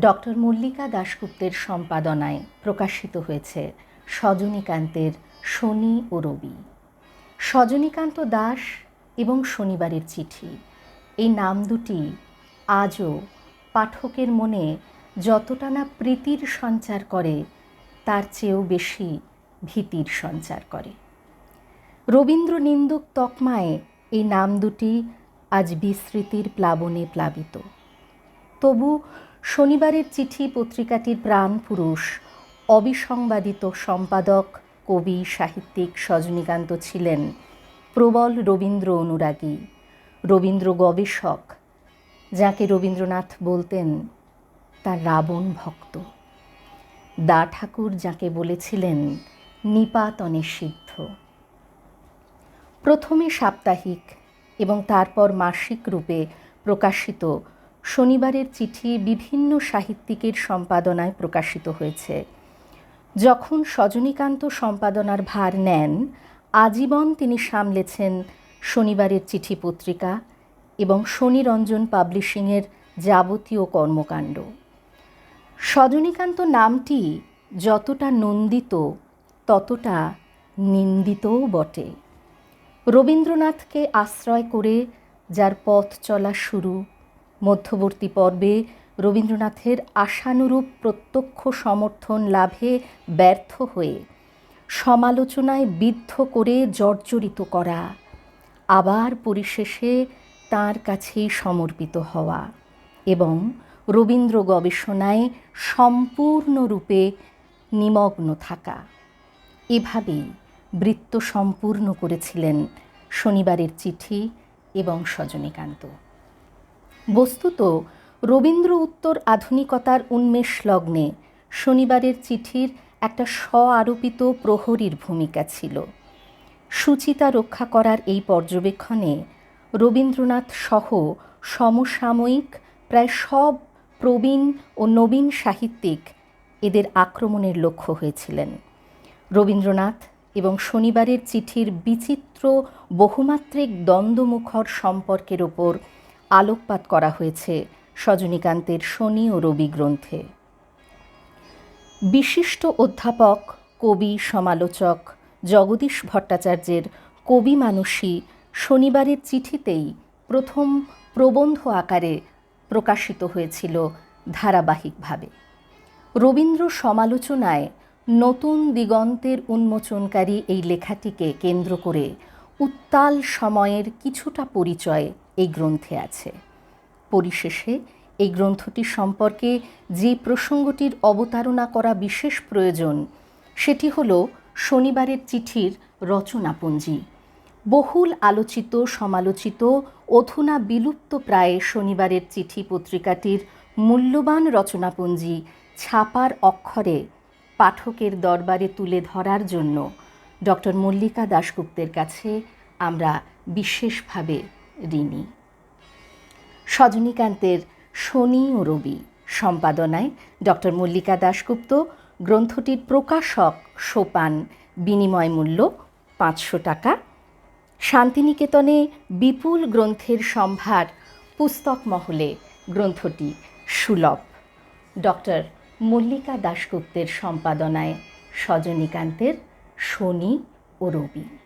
Doctor Mallika দাশগুপ্তের সম্পাদনায় প্রকাশিত হয়েছে সজনীকান্তের শনি ও রবি। সজনীকান্ত দাস এবং শনিবারের চিঠি। এই নাম দুটি আজও পাঠকের মনে যতটা না প্রীতির সঞ্চার করে, তার চেয়েও বেশি ভীতির সঞ্চার করে। রবীন্দ্র নিন্দুক তকমায় এই নাম দুটি আজ বিস্মৃতির প্লাবনে প্লাবিত। তবু শনিবারের চিঠি পত্রিকাটির প্রাণ পুরুষ, অবিসংবাদিত সম্পাদক, কবি, সাহিত্যিক সজনীকান্ত ছিলেন, প্রবল রবীন্দ্র অনুরাগী, রবীন্দ্র গবেষক, যাকে রবীন্দ্রনাথ বলতেন তার রাবণ ভক্ত। দা ঠাকুর যাকে বলেছিলেন নিপাতনে সিদ্ধ। প্রথমে সাপ্তাহিক এবং তারপর মাসিক রূপে প্রকাশিত শনিবারের চিঠি বিভিন্ন সাহিত্যিকের সম্পাদনায় প্রকাশিত হয়েছে। যখন সজনীকান্ত সম্পাদনার ভার নেন, আজীবন তিনি সামলেছেন শনিবারের চিঠি পত্রিকা এবং শনিরঞ্জন পাবলিশিংয়ের যাবতীয় কর্মকাণ্ড। সজনীকান্ত নামটি যতটা নন্দিত, ততটা নিন্দিতও বটে। রবীন্দ্রনাথকে আশ্রয় করে যার পথ চলা শুরু মধ্যবর্তী পর্বে রবীন্দ্রনাথের আশানুরূপ প্রত্যক্ষ সমর্থন লাভে ব্যর্থ হয়ে সমালোচনায় বিদ্ধ করে জর্জরিত করা, আবার পরিশেষে তার কাছেই সমর্পিত হওয়া এবং রবীন্দ্র গবেষণায় সম্পূর্ণরূপে নিমগ্ন থাকা। এভাবেই বৃত্ত সম্পূর্ণ করেছিলেন শনিবারের চিঠি এবং সজনীকান্ত। বস্তুত রবীন্দ্র উত্তর আধুনিকতার উন্মেষ লগ্নে শনিবারের চিঠির একটা স্ব আরোপিত প্রহরীর ভূমিকা ছিল। সুচিতা রক্ষা করার এই পর্যবেক্ষণে রবীন্দ্রনাথ সহ সমসাময়িক প্রায় সব প্রবীণ ও নবীন সাহিত্যিক এদের আক্রমণের লক্ষ্য হয়েছিলেন। রবীন্দ্রনাথ এবং শনিবারের চিঠির বিচিত্র, বহুমাত্রিক দ্বন্দ্বমুখর সম্পর্কের ওপর আলোকপাত করা হয়েছে সজনীকান্তের শনি ও রবি গ্রন্থে। বিশিষ্ট অধ্যাপক, কবি, সমালোচক জগদীশ ভট্টাচার্যের কবি মানুষী শনিবারের চিঠিতেই প্রথম প্রবন্ধ আকারে প্রকাশিত হয়েছিল ধারাবাহিকভাবে। রবীন্দ্র সমালোচনায় নতুন দিগন্তের উন্মোচনকারী এই লেখাটিকে কেন্দ্র করে উত্তাল সময়ের কিছুটা পরিচয় এই গ্রন্থে আছে। পরিশেষে এই গ্রন্থটি সম্পর্কে যে প্রসঙ্গটির অবতারণা করা বিশেষ প্রয়োজন, সেটি হল শনিবারের চিঠির রচনাপুঞ্জি। বহুল আলোচিত, সমালোচিত, অধুনা বিলুপ্ত প্রায় শনিবারের চিঠি পত্রিকাটির মূল্যবান রচনাপুঞ্জি ছাপার অক্ষরে পাঠকের দরবারে তুলে ধরার জন্য ডক্টর মল্লিকা দাশগুপ্তের কাছে আমরা বিশেষভাবে ঋণী। সজনীকান্তের শনি ও রবি সম্পাদনায় ডক্টর মল্লিকা দাশগুপ্ত গ্রন্থটির প্রকাশক সোপান, বিনিময় মূল্য পাঁচশো টাকা। শান্তিনিকেতনে বিপুল গ্রন্থের সম্ভার পুস্তক মহলে গ্রন্থটি সুলভ। ডক্টর মল্লিকা দাশগুপ্তের সম্পাদনায় সজনীকান্তের শনি ও রবি।